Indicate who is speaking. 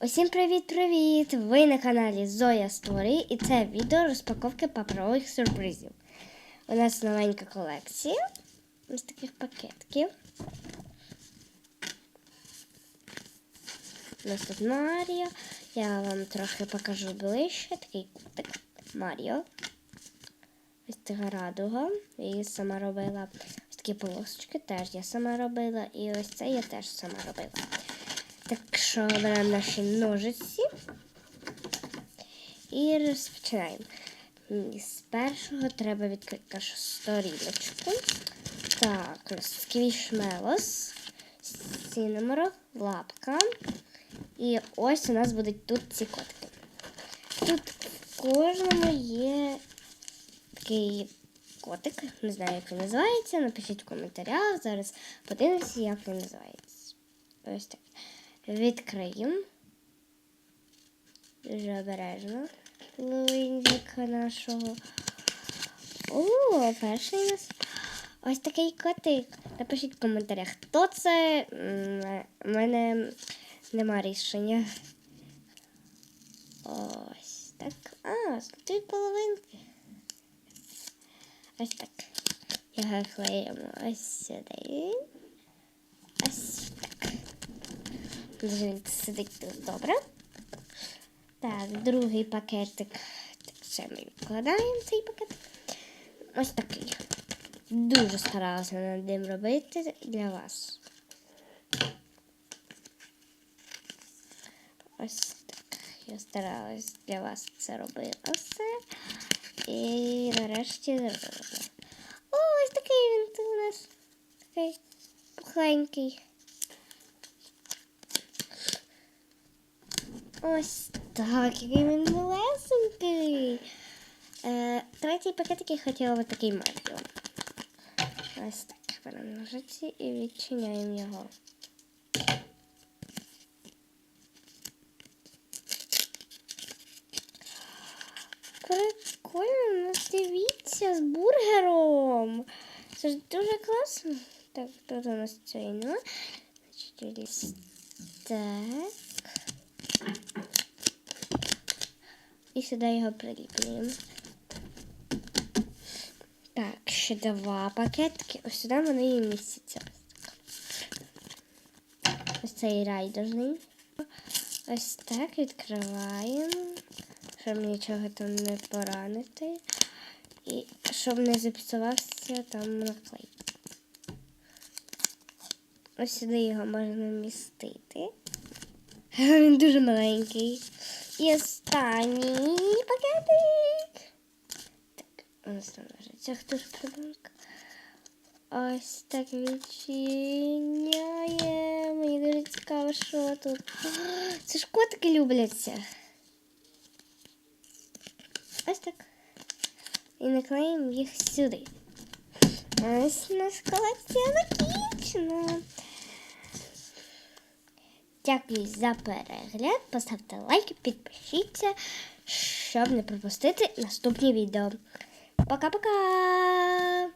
Speaker 1: Усім привіт-привіт! Ви на каналі Зоя Сторі і це відео розпаковки паперових сюрпризів. У нас новенька колекція ось таких пакетків. У нас тут Маріо. Я вам трохи покажу ближче. Такий кутик Маріо. Ось така радуга. Її сама робила. Ось такі полосочки теж я сама робила. І ось це я теж сама робила. Так що беремо наші ножиці і розпочинаємо. З першого треба відкрити нашу сторіночку. Так, сквішмелос, сінеморо, лапка. І ось у нас будуть тут ці котики. Тут в кожному є такий котик. Не знаю, як він називається. Напишіть в коментарях. Зараз подивимося, як він називається. Ось так. Відкриємо. Дуже обережно. Луїнзика нашого. О, перший нас. Ось такий котик. Напишіть в коментарях, хто це. У мене нема рішення. Ось так. А, з дві половинки. Ось так. Його клеїмо ось сюди. Ось він сидить тут добре. Так, другий пакетик. Так, ще ми відкладаємо цей пакетик. Ось такий. Дуже старалася над ним робити для вас. Ось так. Я старалась для вас це робила все. І нарешті зробила. О, ось такий він у нас. Такий пухленький. Ось так, який він малесенький. Е, третій пакетик я хотіла ось такий Маріо. Ось так. Беремо ножиці і відчиняємо його. Прикольно, ну дивіться з бургером. Це ж дуже класно. Так, тут у нас цей нема. Значить, так. І сюди його приліплюємо. Так, ще два пакетики. Ось сюди вони і містяться. Ось цей райдерний. Ось так відкриваємо, щоб нічого там не поранити. І щоб не зіпсувався там наклей. Ось сюди його можна вмістити. Він дуже маленький. І останній пакетик. Так, у нас там лежить. Хто ж приборка? Ось так відчиняє. Мені дуже цікаво, що тут. Це ж котики любляться. Ось так. І наклеїмо їх сюди. Ось наша колекція закінчена. Дякую за перегляд. Поставте лайк, підпишіться, щоб не пропустити наступні відео. Пока-пока!